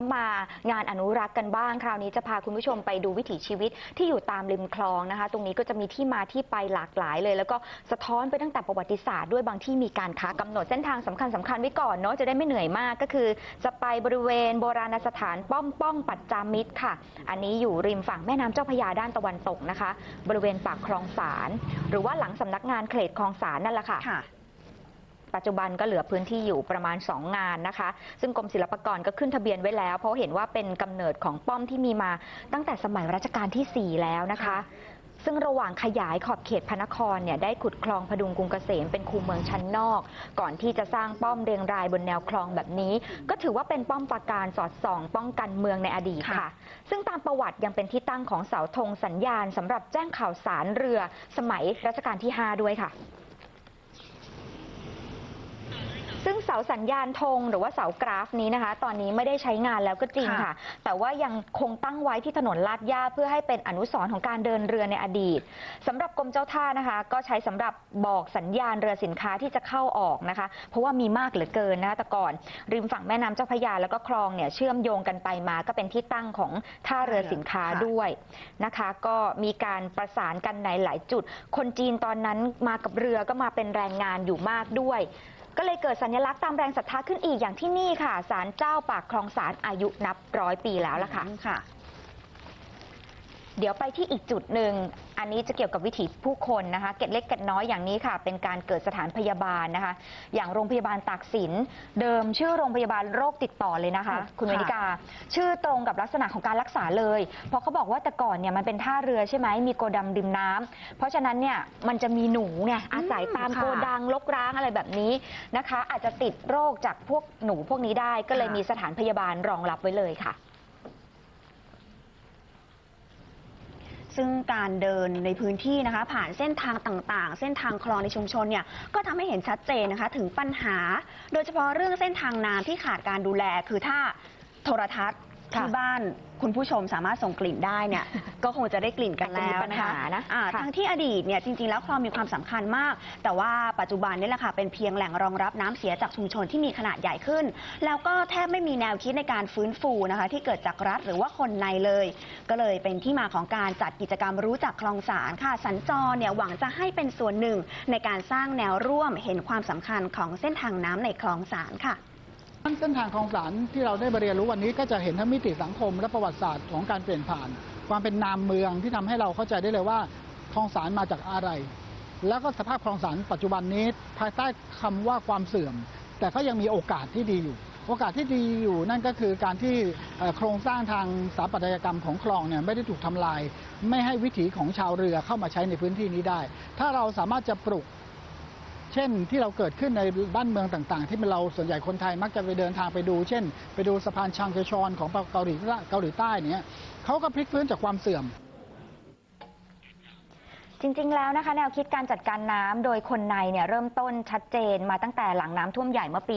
มางานอนุรักษ์กันบ้างคราวนี้จะพาคุณผู้ชมไปดูวิถีชีวิตที่อยู่ตามริมคลองนะคะ ตรงนี้ก็จะมีที่มาที่ไปหลากหลายเลย แล้วก็สะท้อนไปตั้งแต่ประวัติศาสตร์ด้วยบางที่มีการค้ากำหนดเส้นทางสำคัญสำคัญไว้ก่อนเนาะจะได้ไม่เหนื่อยมากก็คือ จะไปบริเวณโบราณสถานป้อมป้องปัจจามิตรค่ะ อันนี้อยู่ริมฝั่งแม่น้ำเจ้าพยาด้านตะวันตกนะคะ บริเวณปากคลองสารหรือว่าหลังสำนักงานเขตคลองสารนั่นแหละค่ะ ปัจจุบันก็เหลือพื้นที่อยู่ประมาณ 2 งานนะคะ ซึ่งกรมศิลปากรก็ขึ้นทะเบียนไว้แล้ว เพราะเห็นว่าเป็นกำเนิดของป้อมที่มีมาตั้งแต่สมัยรัชกาลที่ 4 แล้วนะคะค่ะซึ่งระหว่างขยายขอบเขตพระนครเนี่ยได้ขุดคลองพดุงกรุงเกษมเป็นคูเมืองชั้นนอก ก่อนที่จะสร้างป้อมเรียงรายบนแนวคลองแบบนี้ ก็ถือว่าเป็นป้อมปราการสอดส่อง ป้องกันเมืองในอดีตค่ะค่ะซึ่งตามประวัติยังเป็นที่ตั้งของเสาธงสัญญาณสำหรับแจ้งข่าวสารเรือสมัยรัชกาลที่ 5 ด้วยค่ะ ซึ่งเสาสัญญาณธงหรือว่าเสากราฟนี้นะคะ ตอนนี้ไม่ได้ใช้งานแล้วก็จริงค่ะค่ะ แต่ว่ายังคงตั้งไว้ที่ถนนลาดย่าเพื่อให้เป็นอนุสรณ์ของการเดินเรือในอดีตสำหรับกรมเจ้าท่านะคะ ก็ใช้สำหรับบอกสัญญาณเรือสินค้าที่จะเข้าออกนะคะ เพราะว่ามีมากเหลือเกินนะคะแต่ก่อน ริมฝั่งแม่น้ำเจ้าพระยาแล้วก็คลองเนี่ยเชื่อมโยงกันไปมาก็เป็นที่ตั้งของท่าเรือสินค้าค่ะด้วยนะคะ ก็มีการประสานกันในหลายจุด คนจีนตอนนั้นมากับเรือก็มาเป็นแรงงานอยู่มากด้วย ก็เลยเกิดสัญลักษณ์ตามแรงศรัทธาขึ้นอีกอย่างที่นี่ค่ะศาลเจ้าปากคลองศาลอายุนับร้อยปีแล้วล่ะค่ะ เดี๋ยวไปที่อีกจุดหนึ่ง อันนี้จะเกี่ยวกับวิถีผู้คนนะคะ เกตเล็กเกตน้อยอย่างนี้ค่ะ เป็นการเกิดสถานพยาบาลนะคะ อย่างโรงพยาบาลตากสิน เดิมชื่อโรงพยาบาลโรคติดต่อเลยนะคะค่ะคุณเวนิกา ชื่อตรงกับลักษณะของการรักษาเลย เพราะเขาบอกว่าแต่ก่อนเนี่ยมันเป็นท่าเรือใช่ไหม มีโกดังริมน้ำเพราะฉะนั้นเนี่ยมันจะมีหนูไงอาศัยตามค่ะโกดังลกร้างอะไรแบบนี้นะคะ อาจจะติดโรคจากพวกหนูพวกนี้ได้ ก็เลยค่ะมีสถานพยาบาลรองรับไว้เลยค่ะ ซึ่งการเดินในพื้นที่นะคะ ผ่านเส้นทางต่างๆ เส้นทางคลองในชุมชนเนี่ยก็ทำให้เห็นชัดเจนนะคะ ถึงปัญหา โดยเฉพาะเรื่องเส้นทางน้ำที่ขาดการดูแลคือถ้าโทรทัศน์ ที่บ้านคุณผู้ชมสามารถส่งกลิ่นได้เนี่ย ก็คงจะได้กลิ่นกันแล้วนะคะอาจจะมีปัญหานะอ่าค่ะ ทั้งที่อดีตเนี่ยจริง ๆ แล้วคลองมีความสำคัญมาก แต่ว่าปัจจุบันนี่แหละค่ะเป็นเพียงแหล่งรองรับน้ำเสียจากชุมชนที่มีขนาดใหญ่ขึ้น แล้วก็แทบไม่มีแนวคิดในการฟื้นฟูนะคะ ที่เกิดจากรัฐหรือว่าคนในเลย ก็เลยเป็นที่มาของการจัดกิจกรรมรู้จักคลองสารค่ะสัญจรเนี่ยหวังจะให้เป็นส่วนหนึ่งในการสร้างแนวร่วมเห็นความสำคัญของเส้นทางน้ำในคลองสารค่ะ เส้นทางคลองสารที่เราได้มาเรียนรู้วันนี้ก็จะเห็นทั้งมิติสังคม และประวัติศาสตร์ของการเปลี่ยนผ่าน ความเป็นนามเมืองที่ทำให้เราเข้าใจได้เลยว่าคลองสารมาจากอะไร แล้วก็สภาพคลองสารปัจจุบันนี้ ภายใต้คำว่าความเสื่อม แต่ก็ยังมีโอกาสที่ดีอยู่ โอกาสที่ดีอยู่นั่นก็คือการที่โครงสร้างทางสถาปัตยกรรมของคลองเนี่ยไม่ได้ถูกทำลาย ไม่ให้วิถีของชาวเรือเข้ามาใช้ในพื้นที่นี้ได้ ถ้าเราสามารถจะปลุก ช่นที่เราเกิดขึ้นในบ้านเมืองต่าง ๆ ที่เราส่วนใหญ่คนไทยมักจะไปเดินทางไปดู เช่น ไปดูสะพานชางเคชอนของเกาหลีเกาหลีใต้เนี่ยเขาก็พลิกฟื้นจากความเสื่อม จริง ๆ แล้วนะคะแนวคิดการจัดการน้ำโดยคนในเนี่ยเริ่มต้นชัดเจนมาตั้งแต่หลังน้ำท่วมใหญ่เมื่อปี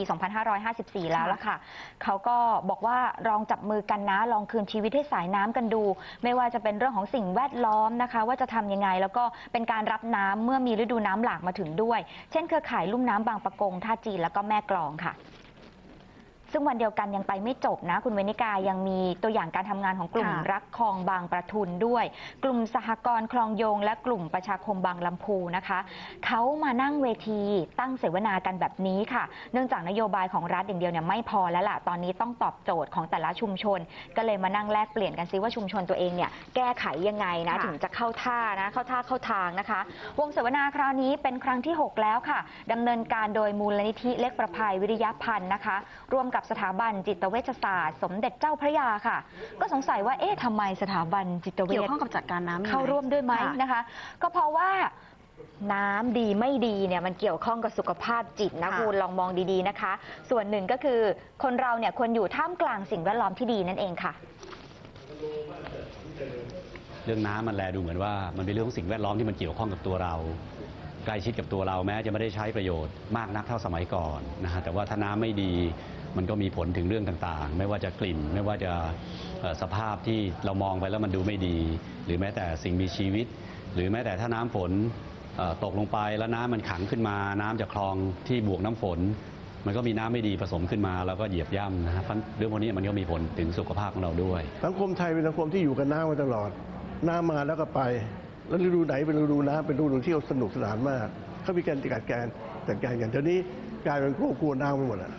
2554 แล้วล่ะค่ะ เขาก็บอกว่าลองจับมือกันนะลองคืนชีวิตให้สายน้ำกันดู ไม่ว่าจะเป็นเรื่องของสิ่งแวดล้อมนะคะ ว่าจะทำยังไงแล้วก็เป็นการรับน้ำเมื่อมีฤดูน้ำหลากมาถึงด้วย เช่นเครือข่ายลุ่มน้ำบางปะกงท่าจีนแล้วก็แม่กลองค่ะ ซึ่งวันเดียวกันยังไปไม่จบนะ คุณเวนิกายังมีตัวอย่างการทำงานของกลุ่มค่ะรักคลองบางประทุนด้วย กลุ่มสหกรณ์คลองโยง และกลุ่มประชาคมบางลำพูนะคะเขามานั่งเวทีตั้งเสวนากันแบบนี้ค่ะ เนื่องจากนโยบายของรัฐอย่างเดียวเนี่ยไม่พอแล้วล่ะตอนนี้ต้องตอบโจทย์ของแต่ละชุมชน ก็เลยมานั่งแลกเปลี่ยนกันซิว่าชุมชนตัวเองเนี่ยแก้ไขยังไงนะค่ะถึงจะเข้าท่านะเข้าท่าเข้าทางนะคะ วงเสวนาคราวนี้เป็นครั้งที่ 6 แล้วค่ะดำเนินการโดยมูลนิธิเล็กประภัยวิริยพันธ์นะคะ ร่วมกับสถาบันจิตเวชศาสตร์ สมเด็จเจ้าพระยาค่ะ ก็สงสัยว่าเอ๊ะทำไมสถาบันจิตเวเกี่ยวชข้องกับจัดการน้ำยังไงเข้าร่วมด้วยไหมค่ะนะคะ ก็เพราะว่าน้ำดีไม่ดีเนี่ยมันเกี่ยวข้องกับสุขภาพจิตนะค่ะคุณลองมองดีๆนะคะ ส่วนหนึ่งก็คือคนเราเนี่ยควรอยู่ท่ามกลางสิ่งแวดล้อมที่ดีนั่นเองค่ะ เรื่องน้ำมันแลดูเหมือนว่ามันเป็นเรื่องของสิ่งแวดล้อมที่มันเกี่ยวข้องกับตัวเราใกล้ชิดกับตัวเราแม้จะไม่ได้ใช้ประโยชน์มากนักเท่าสมัยก่อนนะฮะแต่ว่าถ้าน้ำไม่ดี มันก็มีผลถึงเรื่องต่างๆ ไม่ว่าจะกลิ่น ไม่ว่าจะสภาพที่เรามองไปแล้วมันดูไม่ดี หรือแม้แต่สิ่งมีชีวิต หรือแม้แต่ถ้าน้ำฝนตกลงไปแล้วน้ำมันขังขึ้นมา น้ำจากคลองที่บวกน้ำฝน มันก็มีน้ำไม่ดีผสมขึ้นมาแล้วก็เหยียบย่ำนะฮะเราะเรื่องพวกนี้มันก็มีผลถึงสุขภาพของเราด้วย สังคมไทยเป็นสังคมที่อยู่กับน้ำมาตลอด น้ำมาแล้วก็ไป แล้วฤดูไหนเป็นฤดูน้ำเป็นฤดูที่สนุกสนานมากเขามีการจัดการจัดการกันเดี๋ยวนี้กลายเป็นกลัวกลัวน้ำไปหมดแล้ว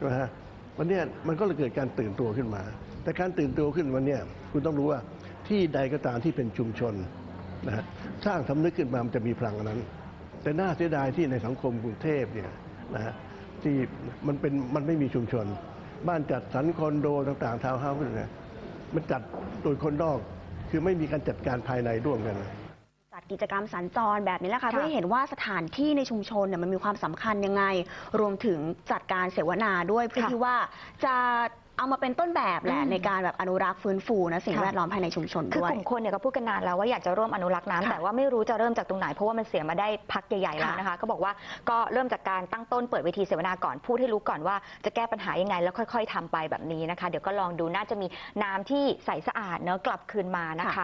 ช่ไหมฮะวันนี้มันก็เลยเกิดการตื่นตัวขึ้นมา แต่การตื่นตัวขึ้นวันเนี้ยคุณต้องรู้ว่าที่ใดก็ตามที่เป็นชุมชนนะฮะสร้างสำนึกขึ้นมามันจะมีพลังอันนั้น แต่น่าเสียดายที่ในสังคมกรุงเทพเนี่ยนะฮะที่มันเป็นมันไม่มีชุมชน บ้านจัดสรรคอนโดต่างๆทาวน์เฮาส์เนี่ยมันจัดโดยคนนอกคือไม่มีการจัดการภายในร่วมกัน ดกิจกรรมสัญจรแบบนี้แหละค่ะค่ะเพื่อให้เห็นว่าสถานที่ในชุมชนเนี่ยมันมีความสำคัญยังไง รวมถึงจัดการเสวนาด้วยเพื่อค่ะที่ว่าจะเอามาเป็นต้นแบบแหละอืมในการแบบอนุรักษ์ฟื้นฟูนะสิ่งค่ะแวดล้อมภายในชุมชนคือด้วกยลุ่มคนเนี่ยก็พูดกันนานแล้วว่าอยากจะร่วมอนุรักษ์น้ำค่ะแต่ว่าไม่รู้จะเริ่มจากตรงไหนเพราะว่ามันเสียมาได้พักใหญ่ๆแล้วค่ะนะคะ ก็บอกว่าก็เริ่มจากการตั้งต้นเปิดเวทีเสวนาก่อนพูดให้รู้ก่อนว่าจะแก้ปัญหายังไง แล้วค่อย ๆทำไปแบบนี้นะคะ เดี๋ยวก็ลองดูน่าจะมีน้ำที่ใสสะอาดเนอะกลับคืนมานะคะ